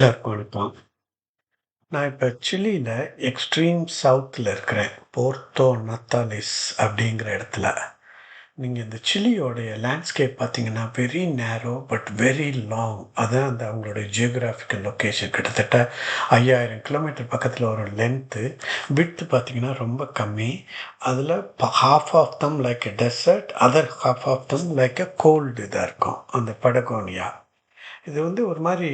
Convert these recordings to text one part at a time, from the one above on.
எல்லாருக்கும் நான் இப்போ சில்லியில் எக்ஸ்ட்ரீம் சவுத்தில் இருக்கிறேன். போர்த்தோ நத்தாலிஸ் அப்படிங்கிற இடத்துல. நீங்கள் இந்த சில்லியோடைய லேண்ட்ஸ்கேப் பார்த்தீங்கன்னா, very narrow but very long. அதுதான் அந்த அவங்களுடைய ஜியோகிராஃபிக்கல் லொக்கேஷன் கிட்டத்தட்ட 5000 கிலோமீட்டர் பக்கத்தில் ஒரு லென்த்து. விட்த் பார்த்தீங்கன்னா ரொம்ப கம்மி. அதில் ப of them like a desert, other half of them like a cold இதாக இருக்கும். அந்த படகோனியா. இது வந்து ஒரு மாதிரி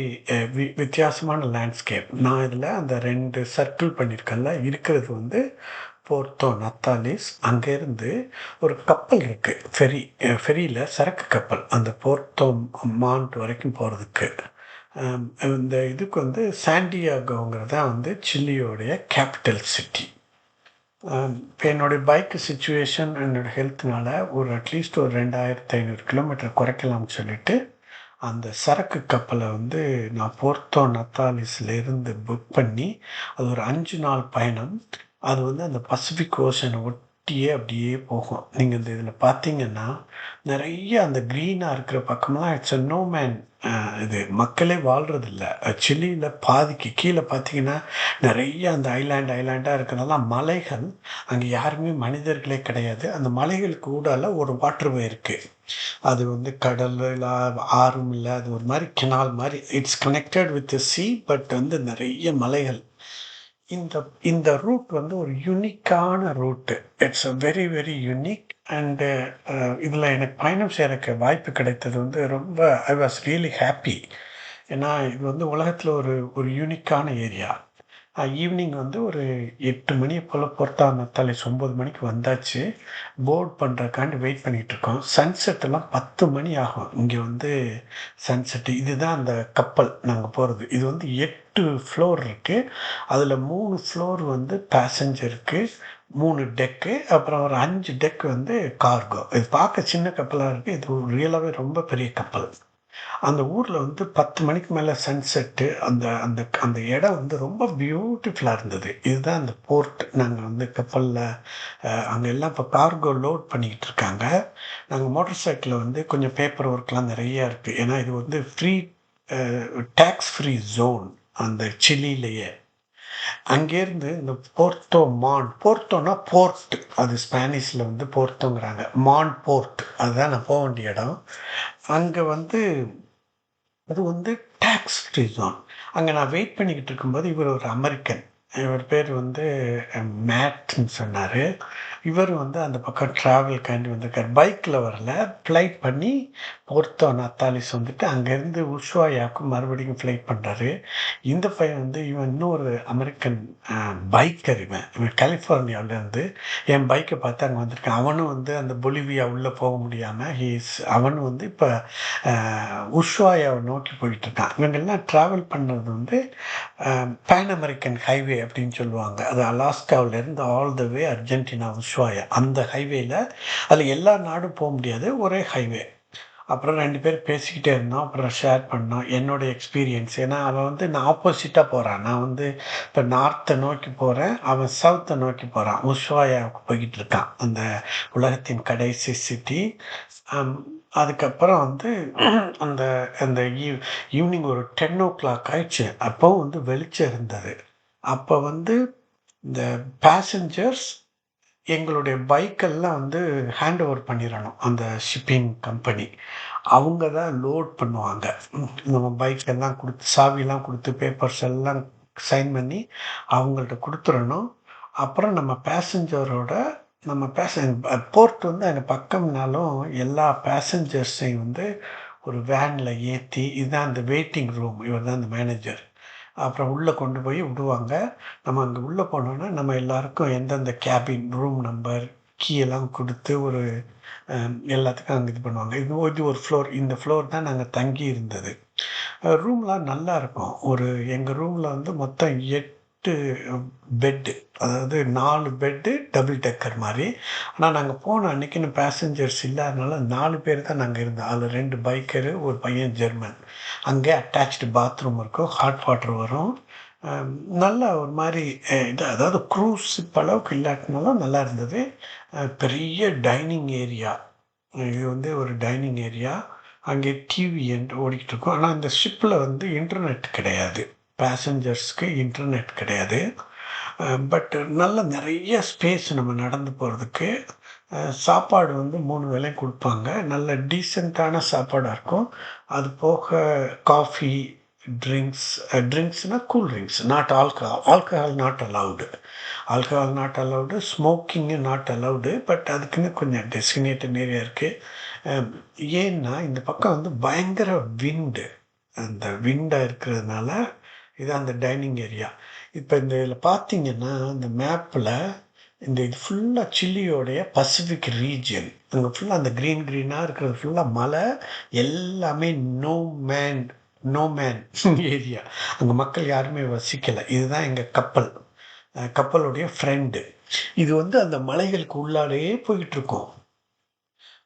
வி வித்தியாசமான லேண்ட்ஸ்கேப். நான் இதில் அந்த ரெண்டு சர்க்கிள் பண்ணியிருக்கேன்ல, இருக்கிறது வந்து போர்த்தோ நத்தாலிஸ். அங்கேருந்து ஒரு கப்பல் இருக்குது ஃபெரி ஃபெரியில் சரக்கு கப்பல். அந்த போர்த்தோ மாண்ட் வரைக்கும் போகிறதுக்கு இந்த இதுக்கு வந்து சாண்டியாகோங்கிறது தான் வந்து சில்லியோடைய கேப்பிட்டல் சிட்டி. இப்போ என்னுடைய பைக் சுச்சுவேஷன் என்னோட ஹெல்த்னால ஒரு அட்லீஸ்ட் ஒரு 2500 கிலோமீட்டர் குறைக்கலாம்னு சொல்லிட்டு, அந்த சரக்கு கப்பலை வந்து நான் போர்த்தோ நத்தாலிஸ்லேருந்து புக் பண்ணி, அது ஒரு அஞ்சு நாள் பயணம். அது வந்து அந்த பசிபிக் ஓஷனை ஒட்டி அப்படியே போகும். நீங்கள் இந்த இதில் பார்த்தீங்கன்னா, நிறைய அந்த க்ரீனாக இருக்கிற பக்கம்லாம் இட்ஸ் எ நோ மேன் இது மக்களே வாழ்கிறதில்ல சில்லியில் பாதிக்கு கீழே பார்த்தீங்கன்னா, நிறைய அந்த ஐலேண்ட் ஐலாண்டாக இருக்கிறதெல்லாம் மலைகள். அங்கே யாருமே மனிதர்களே கிடையாது. அந்த மலைகளுக்கு ஊடால ஒரு வாட்டர்வே இருக்குது அது வந்து கடல் இல்ல ஆறும் இல்லை அது ஒரு மாதிரி கெனால் மாதிரி இட்ஸ் கனெக்டட் வித் சி சீ பட் வந்து நிறைய மலைகள். இந்த இந்த ரூட் வந்து ஒரு யூனிக்கான route it's a very very unique and இதில் எனக்கு பயணம் செய்கிறக்கு வாய்ப்பு கிடைத்தது வந்து ரொம்ப ஐ வாஸ் ரியலி ஹாப்பி ஏன்னா, இது வந்து உலகத்தில் ஒரு ஒரு யூனிக்கான ஏரியா. ஈவினிங் வந்து ஒரு எட்டு மணி போல் போர்ட்டோ நத்தாலிஸ் 9 மணிக்கு வந்தாச்சு. போர்ட் பண்ணுறக்காண்டி வெயிட் பண்ணிகிட்ருக்கோம் சன்செட்டெல்லாம் பத்து மணி ஆகும். இங்கே வந்து சன்செட்டு இதுதான் அந்த கப்பல் நாங்கள் போகிறது இது வந்து எட்டு ஃப்ளோர் இருக்குது அதில் மூணு ஃப்ளோர் வந்து பேசஞ்சருக்கு, மூணு டெக்கு, அப்புறம் ஒரு அஞ்சு டெக் வந்து கார்கோ. இது பார்க்க சின்ன கப்பலாக இருக்குது இது ரியலாகவே ரொம்ப பெரிய கப்பல். அந்த ஊரில் வந்து 10 மணிக்கு மேலே சன்செட்டு. அந்த அந்த அந்த இடம் வந்து ரொம்ப பியூட்டிஃபுல்லாக இருந்தது. இதுதான் அந்த போர்ட். நாங்கள் வந்து கப்பலில் அங்கே எல்லாம் இப்போ கார்கோ லோட் பண்ணிக்கிட்டு இருக்காங்க. நாங்கள் மோட்டர் சைக்கிளில் வந்து கொஞ்சம் பேப்பர் ஒர்க்லாம் நிறையா இருக்குது ஏன்னா, இது வந்து ஃப்ரீ டேக்ஸ் ஃப்ரீ ஜோன் அந்த சில்லியிலேயே அங்கேருந்து இந்த போர்ட்டோ மான் போர்ட்டோனா போர்ட். அது ஸ்பானிஷில் வந்து போர்ட்டோங்கிறாங்க. மான் போர்ட். அதுதான் நான் போக வேண்டிய இடம். அங்கே வந்து அது வந்து டேக்ஸ் ஃப்ரீ ஜோன். அங்கே நான் வெயிட் பண்ணிக்கிட்டு இருக்கும்போது, இவர் ஒரு அமெரிக்கன். இவர் பேர் வந்து அ மேட்ன்னு சொன்னார் இவர் வந்து அந்த பக்கம் டிராவல்க்காண்டி வந்திருக்கார் பைக்கில் வரல. ஃப்ளைட் பண்ணி போர்ட்டோ நத்தாலிஸ் வந்துட்டு, அங்கேருந்து உஷுவாயாவுக்கு மறுபடியும் ஃப்ளைட் பண்ணுறாரு இந்த பையன் வந்து இவன் இன்னொரு அமெரிக்கன் பைக்கர் இவன். இவன் கலிஃபோர்னியாவிலேருந்து என் பைக்கை பார்த்து அங்கே வந்திருக்கான். அவனும் வந்து அந்த பொலிவியா உள்ளே போக முடியாமல் ஹீஸ் இஸ் அவனும் வந்து இப்போ உஷ்வாயாவை நோக்கி போயிட்டு இருக்கான். இவங்கெல்லாம் ட்ராவல் பண்ணுறது வந்து பேன் அமெரிக்கன் ஹைவே அப்படின்னு சொல்லுவாங்க. அது அலாஸ்காவிலேருந்து ஆல் த வே அர்ஜென்டினா உஷுவாயா. அந்த ஹைவேயில் அதில் எல்லா நாடும் போக முடியாது. ஒரே ஹைவே. அப்புறம் ரெண்டு பேர் பேசிக்கிட்டே இருந்தோம். அப்புறம் ஷேர் பண்ணோம். என்னோட எக்ஸ்பீரியன்ஸ். ஏன்னா, அவன் வந்து நான் ஆப்போசிட்டாக போகிறான் நான் வந்து இப்போ நார்த்தை நோக்கி போகிறேன் அவன் சவுத்தை நோக்கி போகிறான் உஷ்வாயாவுக்கு போய்கிட்டு இருக்கான். அந்த உலகத்தின் கடைசி சிட்டி. அம் அதுக்கப்புறம் வந்து அந்த அந்த ஈவினிங் ஒரு 10:00 ஆயிடுச்சு. அப்போ வந்து வெளிச்சம் இருந்தது. அப்போ வந்து இந்த பேசஞ்சர்ஸ் எங்களுடைய பைக்கெல்லாம் வந்து ஹேண்ட் ஓவர் பண்ணிடணும் அந்த ஷிப்பிங் கம்பெனி. அவங்க தான் லோட் பண்ணுவாங்க. நம்ம பைக் எல்லாம் கொடுத்து சாவிலாம் கொடுத்து பேப்பர்ஸ் எல்லாம் சைன் பண்ணி அவங்கள்ட்ட கொடுத்துடணும் அப்புறம் நம்ம பேசஞ்சரோட நம்ம பேசஞ்சர் போர்ட் வந்து அங்கே பக்கம்னாலும், எல்லா பேசஞ்சர்ஸையும் வந்து ஒரு வேனில் ஏற்றி இதுதான் அந்த வெயிட்டிங் ரூம். இவர் தான் அந்த மேனேஜர். அப்புறம் உள்ளே கொண்டு போய் விடுவாங்க. நம்ம அங்கே உள்ளே போனோன்னா நம்ம எல்லாருக்கும் எந்தெந்த கேபின், ரூம் நம்பர், கீயெல்லாம் கொடுத்து ஒரு எல்லாத்துக்கும் அங்கே இது பண்ணுவாங்க. இது இது ஒரு ஃப்ளோர். இந்த ஃப்ளோர் தான் நாங்கள் தங்கி இருந்தது. ரூம்லாம் நல்லா இருக்கும். ஒரு எங்கள் ரூமில் வந்து மொத்தம் எட் எட்டு பெட்டு. அதாவது நாலு பெட்டு டபுள் டெக்கர் மாதிரி ஆனால் நாங்கள் போன அன்னைக்குன்னு பேசஞ்சர்ஸ் இல்லாதனால நாலு பேர் தான் நாங்கள் இருந்தோம். அதில் ரெண்டு பைக்கரு, ஒரு பையன் ஜெர்மன். அங்கே அட்டாச்சு பாத்ரூம் இருக்கும். ஹாட் வாட்டர் வரும். நல்ல ஒரு மாதிரி இது அதாவது க்ரூஸ் ஷிப் அளவுக்கு இல்லாட்டினாலும் நல்லா இருந்தது. பெரிய டைனிங் ஏரியா. இது வந்து ஒரு டைனிங் ஏரியா. அங்கே டிவி என்று ஓடிக்கிட்டு இருக்கும். ஆனால் அந்த ஷிப்பில் வந்து இன்டர்நெட் கிடையாது. பேசஞ்சர்ஸ்க்கு இன்டர்நெட் கிடையாது. பட் நல்ல நிறைய ஸ்பேஸ் நம்ம நடந்து போகிறதுக்கு சாப்பாடு வந்து மூணு வேளையும் கொடுப்பாங்க நல்ல டீசெண்டான சாப்பாடாக இருக்கும். அது போக coffee, drinks ட்ரிங்க்ஸ்னால் cool drinks not alcohol. Alcohol not allowed. Alcohol not allowed. Smoking not allowed. But அதுக்குன்னு கொஞ்சம் டெசிக்னேட்டட் ஏரியா இருக்குது ஏன்னா, இந்த பக்கம் வந்து பயங்கர விண்டு. அந்த விண்டாக இருக்கிறதுனால, இது அந்த டைனிங் ஏரியா. இப்போ இந்த இதில் பார்த்தீங்கன்னா, இந்த மேப்பில் இந்த இது ஃபுல்லாக சில்லியோடைய பசிபிக் ரீஜியன். அங்கே ஃபுல்லாக அந்த க்ரீன் க்ரீனாக இருக்கிறது ஃபுல்லாக மலை. எல்லாமே no man no man area. அங்கே மக்கள் யாருமே வசிக்கலை இதுதான் எங்கள் கப்பல். கப்பலுடைய ஃப்ரெண்டு இது வந்து அந்த மலைகளுக்கு உள்ளாலேயே போயிட்டுருக்கோம்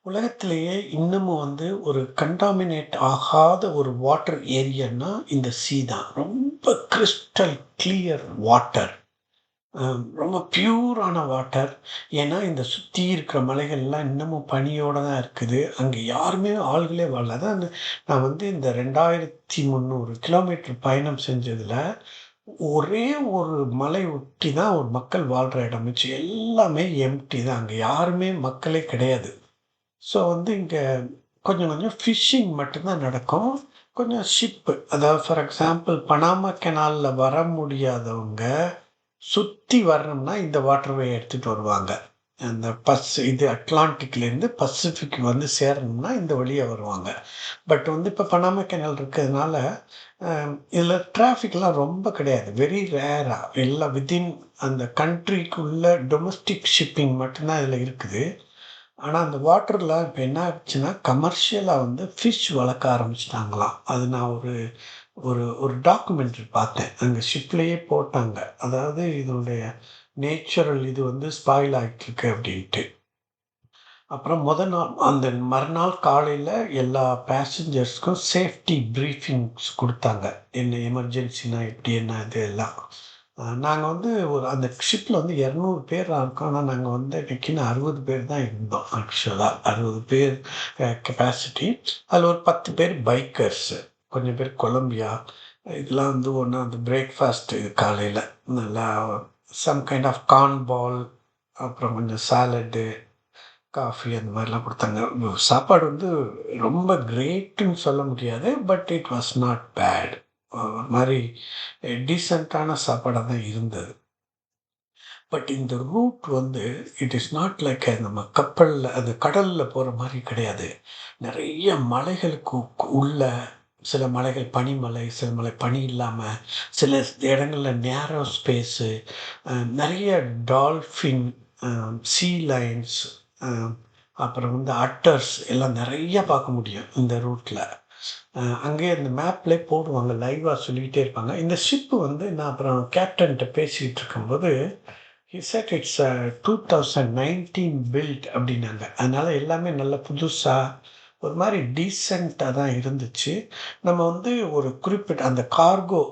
உலகத்திலேயே இன்னமும் வந்து ஒரு கன்டாமினேட் ஆகாத ஒரு வாட்டர் ஏரியான்னா, இந்த சீ தான். ரொம்ப கிறிஸ்டல் கிளியர் வாட்டர். ரொம்ப பியூரான வாட்டர். ஏன்னா, இந்த சுற்றி இருக்கிற மலைகள்லாம் இன்னமும் பனியோடு தான் இருக்குது. அங்கே யாருமே ஆள்களே வாழல. தான் நான் வந்து இந்த 2300 கிலோமீட்டர் பயணம் செஞ்சதில் ஒரே ஒரு மலை ஒட்டி தான் ஒரு மக்கள் வாழ்கிற இடம். வச்சு எல்லாமே எம்டி தான். அங்கே யாருமே மக்களே கிடையாது. ஸோ வந்து இங்கே கொஞ்சம் கொஞ்சம் ஃபிஷ்ஷிங் மட்டும்தான் நடக்கும். கொஞ்சம் ஷிப்பு அதாவது ஃபார் எக்ஸாம்பிள் பனாமா கெனாலில் வர முடியாதவங்க, சுற்றி வரணும்னா இந்த வாட்டர்வே எடுத்துகிட்டு வருவாங்க. அந்த பஸ் இது அட்லாண்டிக்லேருந்து பசிஃபிக் வந்து சேரணும்னா இந்த வழியாக வருவாங்க. பட் வந்து இப்போ பனாமா கெனால் இருக்கிறதுனால, இதில் டிராஃபிக்லாம் ரொம்ப கிடையாது. வெரி ரேராக எல்லாம் வித்தின் அந்த கண்ட்ரிக்குள்ள டொமஸ்டிக் ஷிப்பிங் மட்டும்தான் இதில் இருக்குது. ஆனால் அந்த வாட்டரில் இப்போ என்ன ஆச்சுன்னா, கமர்ஷியலாக வந்து ஃபிஷ் வளர்க்க ஆரம்பிச்சிட்டாங்களாம் அது நான் ஒரு ஒரு ஒரு டாக்குமெண்ட்ரி பார்த்தேன். அங்கே ஷிப்லேயே போட்டாங்க. அதாவது இதனுடைய நேச்சுரல் இது வந்து ஸ்பாயில் ஆகிட்டுருக்கு அப்படின்ட்டு அப்புறம் முத நாள் அந்த மறுநாள் காலையில் எல்லா பேசஞ்சர்ஸ்க்கும் சேஃப்டி ப்ரீஃபிங்ஸ் கொடுத்தாங்க என்ன எமர்ஜென்சினா எப்படி என்ன இது எல்லாம். நாங்கள் வந்து ஒரு அந்த ஷிப்பில் வந்து 200 பேர் இருக்கோம். ஆனால் நாங்கள் வந்து இன்னைக்குன்னு 60 பேர் தான் இருந்தோம் ஆக்சுவலாக அறுபது பேர் கெப்பாசிட்டி. அதில் ஒரு 10 பேர் பைக்கர்ஸு கொஞ்சம் பேர் கொலம்பியா. இதெல்லாம் வந்து ஒன்றா அந்த பிரேக்ஃபாஸ்ட் காலையில் நல்லா சம் கைண்ட் ஆஃப் கார்ன் பால், அப்புறம் கொஞ்சம் சாலடு, காஃபி அந்த மாதிரிலாம் கொடுத்தாங்க சாப்பாடு வந்து ரொம்ப கிரேட்டுன்னு சொல்ல முடியாது. But it was not bad. ஒரு டீசெண்டான சாப்பாடாக தான் இருந்தது. பட் இந்த ரூட் வந்து இட் இஸ் நாட் லைக் நம்ம கப்பலில் அது கடலில் போகிற மாதிரி கிடையாது. நிறைய மலைகளுக்கு உள்ள சில மலைகள் பனிமலை, சில மலை பனி இல்லாமல் சில இடங்களில் நேரோ ஸ்பேஸு, நிறைய டால்ஃபின், சீ லைன்ஸ் அப்புறம் வந்து அட்டர்ஸ் எல்லாம் நிறைய பார்க்க முடியும் இந்த ரூட்டில் அங்கேயே அந்த மேப்லேயே போடுவாங்க. லைவாக சொல்லிக்கிட்டே இருப்பாங்க. இந்த ஷிப்பு வந்து நான் அப்புறம் கேப்டன்கிட்ட பேசிட்டு இருக்கும்போது, he said it's a 2019 built அப்படின்னாங்க அதனால் எல்லாமே நல்ல புதுசாக ஒரு மாதிரி டீசெண்டாக தான் இருந்துச்சு. நம்ம வந்து ஒரு குறிப்பிட்ட அந்த கார்கோ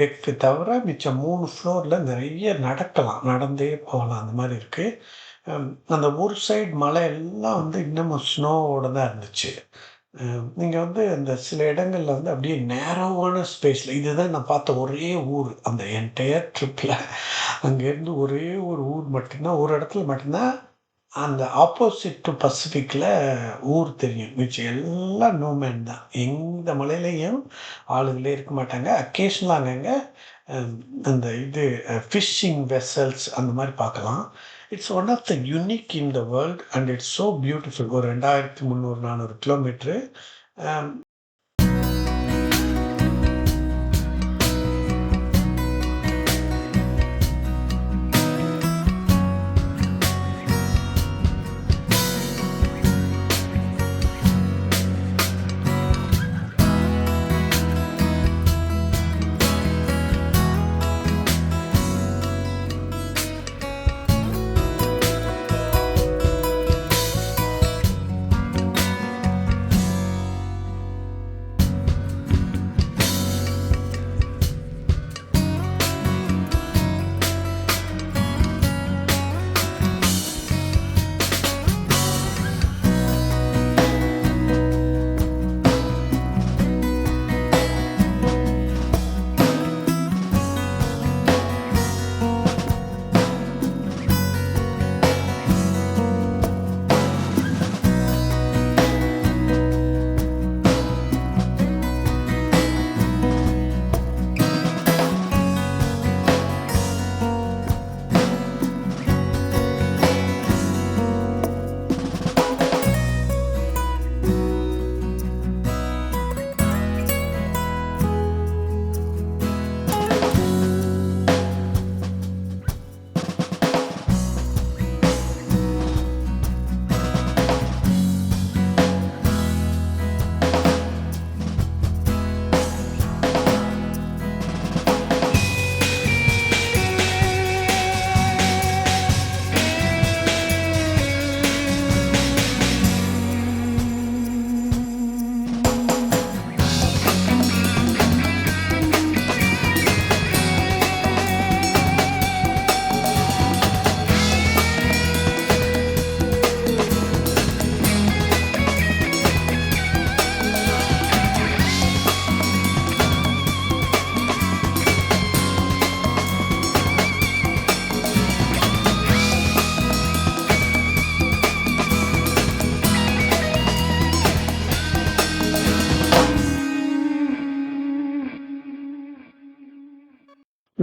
டெக்கு தவிர மிச்சம் மூணு ஃப்ளோரில் நிறைய நடக்கலாம். நடந்தே போகலாம். அந்த மாதிரி இருக்குது அந்த ஒரு சைடு மலை எல்லாம் வந்து இன்னமும் ஸ்னோவோட தான் இருந்துச்சு. நீங்கள் வந்து அந்த சில இடங்களில் வந்து அப்படியே நேரோவான ஸ்பேஸில் இதுதான் நான் பார்த்த ஒரே ஊர். அந்த என்டையர் ட்ரிப்பில் அங்கேருந்து ஒரே ஒரு ஊர் மட்டும்தான் ஒரு இடத்துல மட்டும்தான் அந்த ஆப்போசிட் டூ பசிஃபிக்கில் ஊர் தெரியும். மிச்சம் எல்லாம் நோமேன் தான். எந்த மலையிலையும் ஆளுங்களே இருக்க மாட்டாங்க. அக்கேஷனலா அங்கங்கே அந்த இது ஃபிஷ்ஷிங் வெசல்ஸ் அந்த மாதிரி பார்க்கலாம். It's one of the unique in the world and it's so beautiful. ஒரு 2300, 400 கிலோமீட்டரு. அம்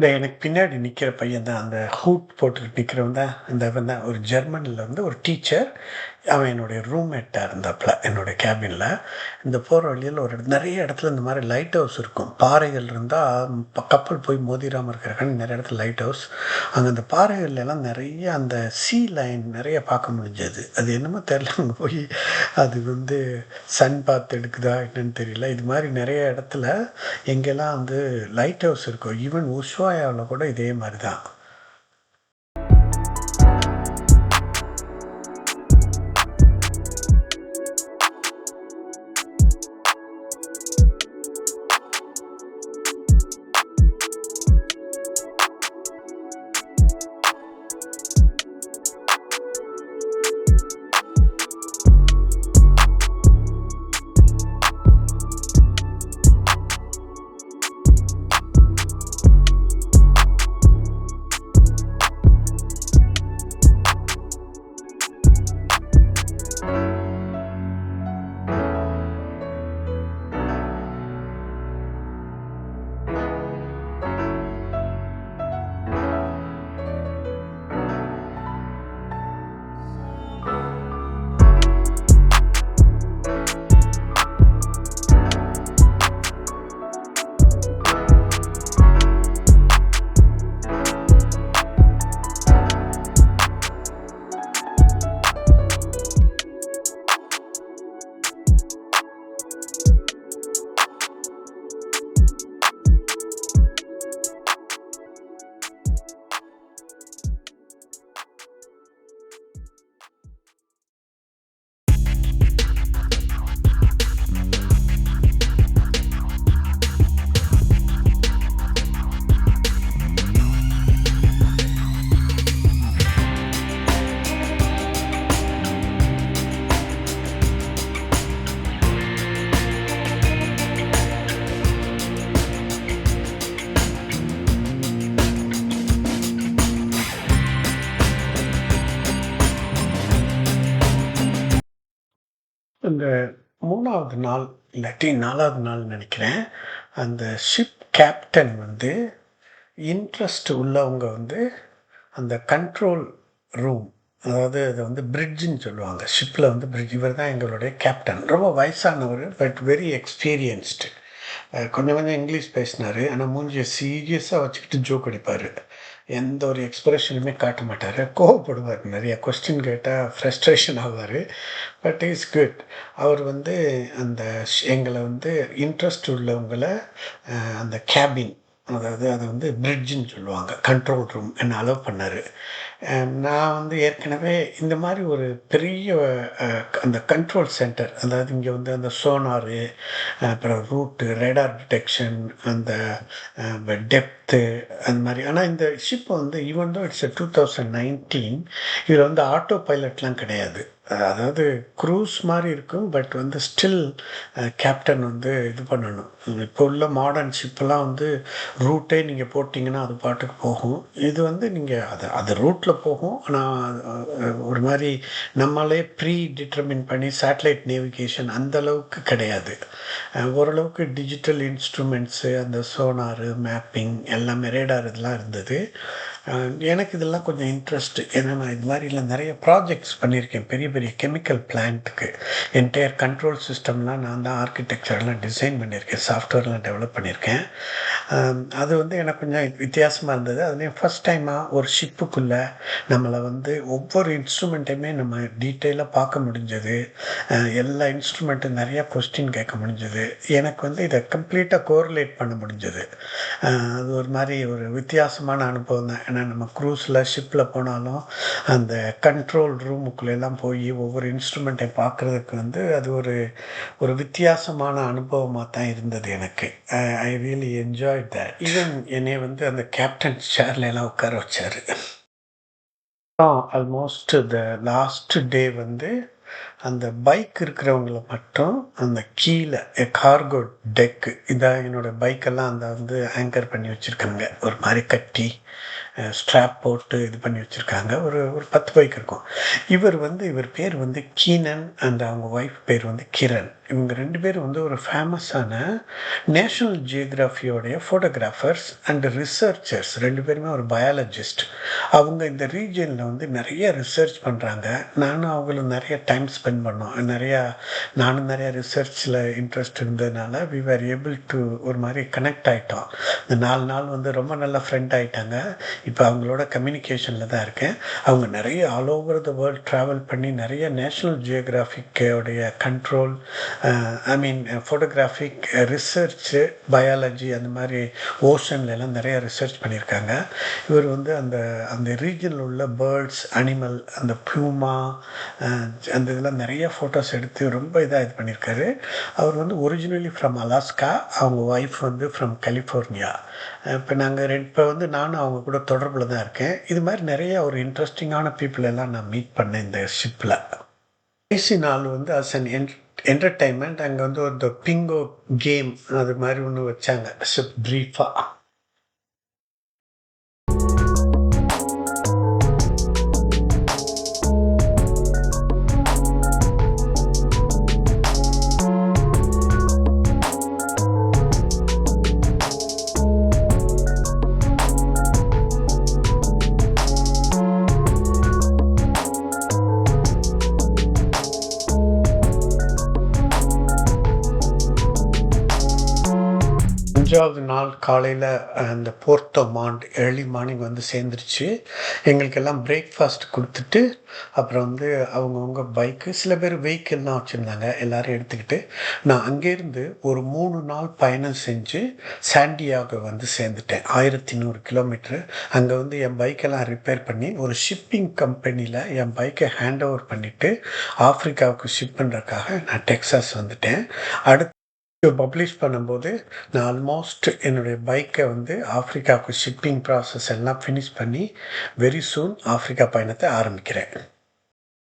இந்த எனக்கு பின்னாடி நிற்கிற பையன் தான். அந்த ஹூட் போட்டுக்கிட்டு நிற்கிறவன் தான். இந்த இவன் தான். ஒரு ஜெர்மனில் வந்து ஒரு டீச்சர். அவன் என்னுடைய ரூம்மேட்டாக இருந்தாப்புல என்னுடைய கேபினில் இந்த போகிற வழியில் ஒரு நிறைய இடத்துல இந்த மாதிரி லைட் ஹவுஸ் இருக்கும். பாறைகள் இருந்தால் கப்பல் போய் மோதிராமல் இருக்கிறக்கான நிறைய இடத்துல லைட் ஹவுஸ் அங்கே அந்த பாறைகள்லாம் நிறைய அந்த சீ லைன் நிறைய பார்க்க முடிஞ்சது. அது என்னமோ தெரில அங்கே போய் அது வந்து சன் பாத் எடுக்குதா என்னன்னு தெரியல. இது மாதிரி நிறைய இடத்துல எங்கெல்லாம் வந்து லைட் ஹவுஸ் இருக்கும் ஈவன் உஷ்வாயாவில் கூட இதே மாதிரி தான் இந்த மூணாவது நாள் இல்லாட்டி நாலாவது நாள் நினைக்கிறேன் அந்த ஷிப் கேப்டன் வந்து இன்ட்ரெஸ்ட் உள்ளவங்க வந்து அந்த கண்ட்ரோல் ரூம் அதாவது அது வந்து பிரிட்ஜுன்னு சொல்லுவாங்க. ஷிப்பில் வந்து பிரிட்ஜ் இவர் தான் எங்களுடைய கேப்டன் ரொம்ப வயசானவர் பட் வெரி எக்ஸ்பீரியன்ஸ்டு கொஞ்சம் கொஞ்சம் இங்கிலீஷ் பேசினார். ஆனால் மூஞ்சியை சீரியஸாக வச்சுக்கிட்டு ஜோக் அடிப்பார். எந்த ஒரு எக்ஸ்பிரஷனுமே காட்ட மாட்டார். கோவப்படுவார் நிறைய கொஸ்டின் கேட்டால் ஃப்ரஸ்ட்ரேஷன் ஆவார். பட் இஸ் குட் அவர் வந்து அந்த ஷ்- எங்களை வந்து இன்ட்ரெஸ்ட் உள்ளவங்களை அந்த கேபின் அதாவது அதை வந்து பிரிட்ஜுன்னு சொல்லுவாங்க. கண்ட்ரோல் ரூம் என்ன அலோவ் பண்ணார். நான் வந்து ஏற்கனவே இந்த மாதிரி ஒரு பெரிய அந்த கண்ட்ரோல் சென்டர் அதாவது இங்கே வந்து அந்த சோனாரு அப்புறம் ரூட்டு ரேடார் டிடெக்ஷன் அந்த டெப்த்து அந்த மாதிரி. ஆனால் இந்த ஷிப் வந்து even though it's two thousand nineteen இதில் வந்து ஆட்டோ பைலட்லாம் கிடையாது. அதாவது க்ரூஸ் மாதிரி இருக்கும் பட் வந்து ஸ்டில் கேப்டன் வந்து இது பண்ணணும். இப்போ உள்ள மாடர்ன் ஷிப்பெல்லாம் வந்து ரூட்டே நீங்கள் போட்டிங்கன்னா அது பாட்டுக்கு போகும். இது வந்து நீங்கள் அது அது ரூட்டில் போகும். ஆனால் ஒரு மாதிரி நம்மளே ப்ரீ டிட்டர்மின் பண்ணி சேட்டலைட் நேவிகேஷன் அந்த அளவுக்கு கிடையாது. ஓரளவுக்கு டிஜிட்டல் இன்ஸ்ட்ருமெண்ட்ஸு அந்த சோனாரு மேப்பிங் எல்லாமே ரேடார் இதெல்லாம் இருந்தது. எனக்கு இதெல்லாம் கொஞ்சம் இன்ட்ரெஸ்ட்டு ஏன்னா நான் இது மாதிரிலாம் நிறைய ப்ராஜெக்ட்ஸ் பண்ணியிருக்கேன். பெரிய பெரிய கெமிக்கல் பிளான்ட்டுக்கு என்டையர் கண்ட்ரோல் சிஸ்டம்லாம் நான் தான் ஆர்கிடெக்சர்லாம் டிசைன் பண்ணியிருக்கேன். சாஃப்ட்வேர்லாம் டெவலப் பண்ணியிருக்கேன். அது வந்து எனக்கு கொஞ்சம் வித்தியாசமாக இருந்தது. அதுலேயும் ஃபஸ்ட் டைமாக ஒரு ஷிப்புக்குள்ளே நம்மளை வந்து ஒவ்வொரு இன்ஸ்ட்ருமெண்ட்டையுமே நம்ம டீட்டெயிலாக பார்க்க முடிஞ்சது. எல்லா இன்ஸ்ட்ருமெண்ட்டும் நிறையா கொஸ்டின் கேட்க முடிஞ்சது. எனக்கு வந்து இதை கம்ப்ளீட்டாக கோரிலேட் பண்ண முடிஞ்சது. அது ஒரு மாதிரி ஒரு வித்தியாசமான அனுபவம் தான். ஏன்னா நம்ம க்ரூஸில் ஷிப்பில் போனாலும் அந்த கண்ட்ரோல் ரூமுக்குள்ளெல்லாம் போய் ஒவ்வொரு இன்ஸ்ட்ருமெண்ட்டை பார்க்குறதுக்கு வந்து அது ஒரு ஒரு வித்தியாசமான அனுபவமாக தான் இருந்தது எனக்கு. I really enjoy that even என்னை வந்து அந்த கேப்டன் சேர்ல எல்லாம் உட்கார வச்சார். ஆல்மோஸ்ட் த லாஸ்ட் டே வந்து அந்த பைக் இருக்கிறவங்கள மட்டும் அந்த கீழே கார்கோ டெக்கு இதான் என்னோட பைக்கெல்லாம் அந்த வந்து ஆங்கர் பண்ணி வச்சுருக்காங்க. ஒரு மாதிரி கட்டி ஸ்ட்ராப் போட்டு இது பண்ணி வச்சுருக்காங்க. ஒரு ஒரு பத்து பைக் இருக்கும். இவர் வந்து இவர் பேர் வந்து கீனன் அண்ட் அவங்க ஒய்ஃப் பேர் வந்து கிரண். இவங்க ரெண்டு பேரும் வந்து ஒரு ஃபேமஸான நேஷ்னல் ஜியோகிராஃபியோடைய ஃபோட்டோகிராஃபர்ஸ் அண்ட் ரிசர்ச்சர்ஸ் ரெண்டு பேருமே ஒரு பயாலஜிஸ்ட் அவங்க இந்த ரீஜனில் வந்து நிறைய ரிசர்ச் பண்ணுறாங்க நானும் அவங்களும் நிறைய டைம் ஸ்பெண்ட் பண்ணோம். நிறையா நானும் நிறையா ரிசர்ச்சில் இன்ட்ரெஸ்ட் இருந்ததுனால வி ஆர் ஏபிள் டு ஒரு மாதிரி கனெக்ட் ஆகிட்டோம் இந்த நாலு நாள் வந்து ரொம்ப நல்ல ஃப்ரெண்ட் ஆகிட்டாங்க இப்போ அவங்களோட கம்யூனிகேஷனில் தான் இருக்கேன். அவங்க நிறைய all over the world travel பண்ணி நிறைய national ஜியோகிராஃபிக்கோடைய control I mean photographic research biology அந்த மாதிரி ஓஷன்ல எல்லாம் நிறைய ரிசர்ச் பண்ணியிருக்காங்க. இவர் வந்து அந்த அந்த ரீஜனில் உள்ள பேர்ட்ஸ் அனிமல் அந்த பியூமா அந்த இதெல்லாம் நிறைய ஃபோட்டோஸ் எடுத்து ரொம்ப இதாக இது பண்ணியிருக்காரு. அவர் வந்து ஒரிஜினலி ஃப்ரம் அலாஸ்கா அவங்க ஒய்ஃப் வந்து ஃப்ரம் கலிஃபோர்னியா இப்போ நாங்கள் ரெண்டு இப்போ வந்து நானும் அவங்க கூட தொடர்பில் தான் இருக்கேன். இது மாதிரி நிறைய ஒரு இன்ட்ரெஸ்டிங்கான பீப்புள் எல்லாம் நான் மீட் பண்ணேன் இந்த ஷிப்பில் கடைசி நாள் வந்து அஸ் அன் என் என்டர்டைன்மெண்ட் அங்கே வந்து ஒரு பிங்கோ கேம் அது மாதிரி ஒன்று வச்சாங்க. ஷிப் ப்ரீஃபாக மூன்றாவது நாள் காலையில் அந்த போர்த்தோ மாண்ட் ஏர்லி மார்னிங் வந்து சேர்ந்துருச்சு. எங்களுக்கெல்லாம் பிரேக்ஃபாஸ்ட் கொடுத்துட்டு அப்புறம் வந்து அவங்கவுங்க பைக்கு சில பேர் வெஹிக்கிள்லாம் வச்சுருந்தாங்க எல்லோரும் எடுத்துக்கிட்டு. நான் அங்கேருந்து ஒரு மூணு நாள் பயணம் செஞ்சு சாண்டியாக வந்து சேர்ந்துட்டேன். ஆயிரத்தி நூறு கிலோமீட்ரு அங்கே வந்து என் பைக்கெல்லாம் ரிப்பேர் பண்ணி ஒரு ஷிப்பிங் கம்பெனியில் என் பைக்கை ஹேண்ட் ஓவர் பண்ணிவிட்டு ஆஃப்ரிக்காவுக்கு ஷிப் பண்ணுறதுக்காக நான் டெக்ஸாஸ் வந்துட்டேன். அடுத்து பப்ளிஷ் பண்ணும்போது நான் ஆல்மோஸ்ட் என்னுடைய பைக்கை வந்து ஆஃப்ரிக்காவுக்கு ஷிப்பிங் ப்ராசஸ் எல்லாம் ஃபினிஷ் பண்ணி வெரி சூன் ஆஃப்ரிக்கா பயணத்தை ஆரம்பிக்கிறேன்.